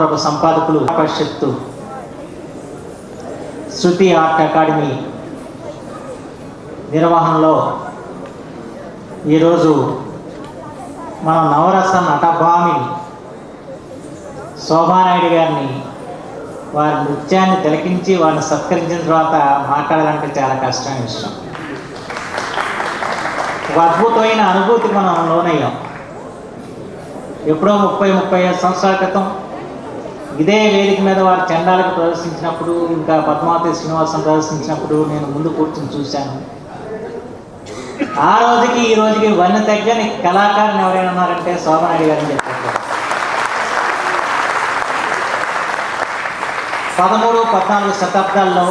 ప్రభు సంపాదకులు పరిషత్తు శృతి art academy నిర్వహణలో ఈరోజు మన నవరస నటభామి శోభానాయుడు గారిని వారి నృత్యాన్ని తిలకించి వారిని సత్కరించిన తర్వాత మాట్లాడాలంటే చాలా కష్టమైన విషయం. ఒక అద్భుతమైన అనుభూతి మనం లోనయ్యాం. ఎప్పుడో ముప్పై ముప్పై ఐదు సంవత్సరాల క్రితం ఇదే వేదిక మీద వారు చండాలకు ప్రదర్శించినప్పుడు ఇంకా పద్మావతి శ్రీనివాసం ప్రదర్శించినప్పుడు నేను ముందు కూర్చొని చూశాను. ఆ రోజుకి ఈ రోజుకి వన్న తగ్గని కళాకారుని ఎవరైనా ఉన్నారంటే శోభనాయుడు గారని చెప్పారు. పదమూడు పద్నాలుగు శతాబ్దాల్లో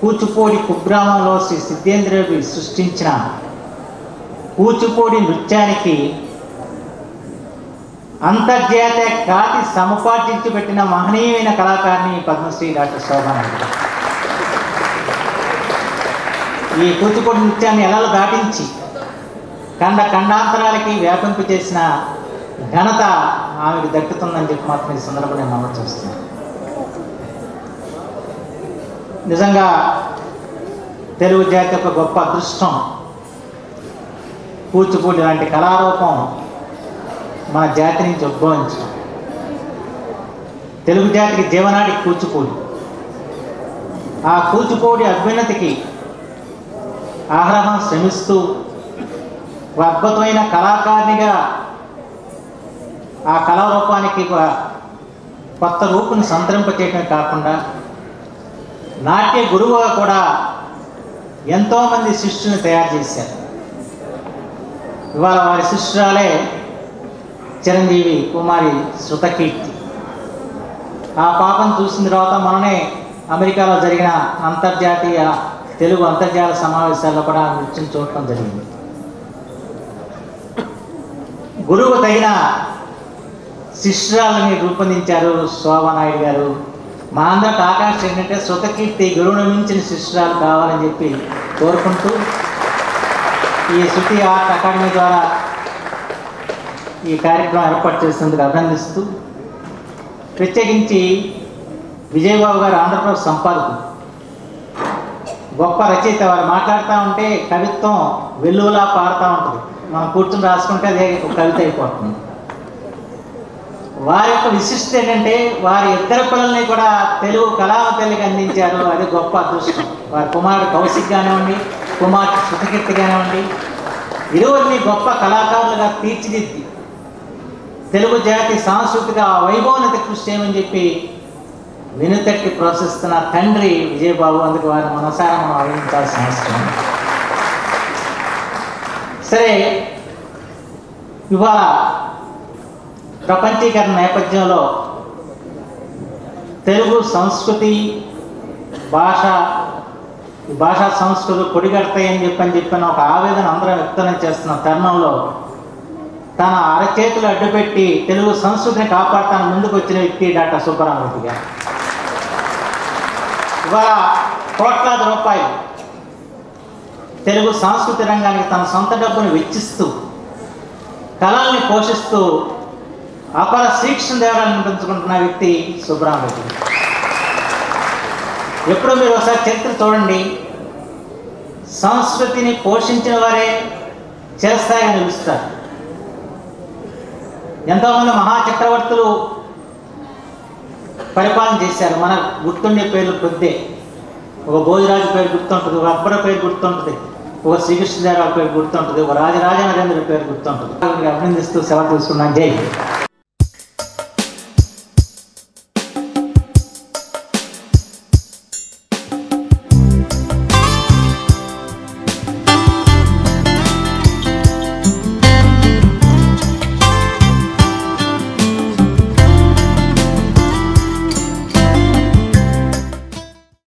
కూచిపూడి కుగ్రామంలో శ్రీ సిద్ధేంద్రవి సృష్టించిన కూచిపూడి నృత్యానికి అంతర్జాతీయ ఖ్యాతి సముపార్జించి పెట్టిన మహనీయమైన కళాకారిణి పద్మశ్రీ డాక్టర్ శోభన ఈ కూచిపూడి నృత్యాన్ని ఎలా దాటించి ఖండ ఖండాంతరాలకి వ్యాపింపు చేసిన ఘనత ఆమెకు దక్కుతుందని చెప్పి మాత్రం ఈ సందర్భంగా నేను నమోదు చేస్తున్నాను. నిజంగా తెలుగు జాతి యొక్క గొప్ప అదృష్టం కూచిపూడి లాంటి కళారూపం మా జాతి నుంచి ఉద్భవించడం తెలుగు జాతికి జీవనాడి కూచిపూడి. ఆ కూచిపూడి అభ్యున్నతికి ఆహ్రహం శ్రమిస్తూ ఒక అద్భుతమైన కళాకారునిగా ఆ కళారూపానికి ఒక కొత్త రూపుని సంతరింపచేయటమే కాకుండా నాట్య గురువుగా కూడా ఎంతోమంది శిష్యుని తయారు చేశారు. ఇవాళ వారి శిష్యురాలే చిరంజీవి కుమారి శృతకీర్తి ఆ పాపం చూసిన తర్వాత మననే అమెరికాలో జరిగిన అంతర్జాతీయ తెలుగు అంతర్జాల సమావేశాల్లో కూడా నృత్యం చూడటం జరిగింది. గురువు తగిన శిష్యురాలని రూపొందించారు శోభనాయుడు గారు. మా అందరికి ఆకాంక్ష ఏంటంటే శృతకీర్తి గురువును మించిన శిష్యురాలు కావాలని చెప్పి కోరుకుంటూ ఈ శృతి ఆర్ట్ అకాడమీ ద్వారా ఈ కార్యక్రమం ఏర్పాటు చేసినందుకు అభినందిస్తూ ప్రత్యేకించి విజయబాబు గారు ఆంధ్రప్రదేశ్ సంపాదకు గొప్ప రచయిత వారు మాట్లాడుతూ ఉంటే కవిత్వం వెల్లువలా పాడుతూ ఉంటుంది. మనం కూర్చొని రాసుకుంటే అదే కవిత అయిపోతుంది. వారి యొక్క విశిష్టత ఏంటంటే వారి ఇద్దరు పిల్లల్ని కూడా తెలుగు కళామ తల్లికి అందించారు. అది గొప్ప అదృష్టం. వారి కుమారుడు కౌశిక్ కానివ్వండి కుమార్తె శృతకీర్తి కానివ్వండి ఇరువురిని గొప్ప కళాకారులుగా తీర్చిదిద్ది. తెలుగు జాతి సాంస్కృతిక వైభవనత కృషి చేయమని చెప్పి వినుతట్టి ప్రోత్సహిస్తున్న తండ్రి విజయబాబు అందుకు వారి మనసారా మనం అభినందించాల్సిన అవసరం సరే ఇవాళ ప్రపంచీకరణ నేపథ్యంలో తెలుగు సంస్కృతి భాష భాషా సంస్కృతి పొడిగడతాయని చెప్పని చెప్పిన ఒక ఆవేదన అందరం వ్యక్తం చేస్తున్న తరుణంలో తన అరచేతులు అడ్డుపెట్టి తెలుగు సంస్కృతిని కాపాడతాను ముందుకు వచ్చిన వ్యక్తి డాక్టర్ సుబ్బరామరెడ్డి గారు. ఇవాళ కోట్లాది రూపాయలు తెలుగు సాంస్కృతిక రంగానికి తన సొంత డబ్బును వెచ్చిస్తూ కళల్ని పోషిస్తూ అపర శ్రీకృష్ణ దేవాలను పెంచుకుంటున్న వ్యక్తి సుబ్బరామరెడ్డి ఎప్పుడు మీరు ఒకసారి చరిత్ర చూడండి. సంస్కృతిని పోషించిన వారే చిరస్థాయిగా నిలుస్తారు. ఎంతోమంది మహాచక్రవర్తులు పరిపాలన చేశారు. మన గుర్తుండే పేర్లు కొద్దే. ఒక భోజరాజు పేరు గుర్తుంటుంది ఒక అక్బర పేరు గుర్తుంటుంది ఒక శ్రీకృష్ణదేవరావు పేరు గుర్తుంటుంది ఒక రాజరాజనరేంద్ర పేరు గుర్తుంటుంది. అభినందిస్తూ సెలవు తీసుకున్నాను. జై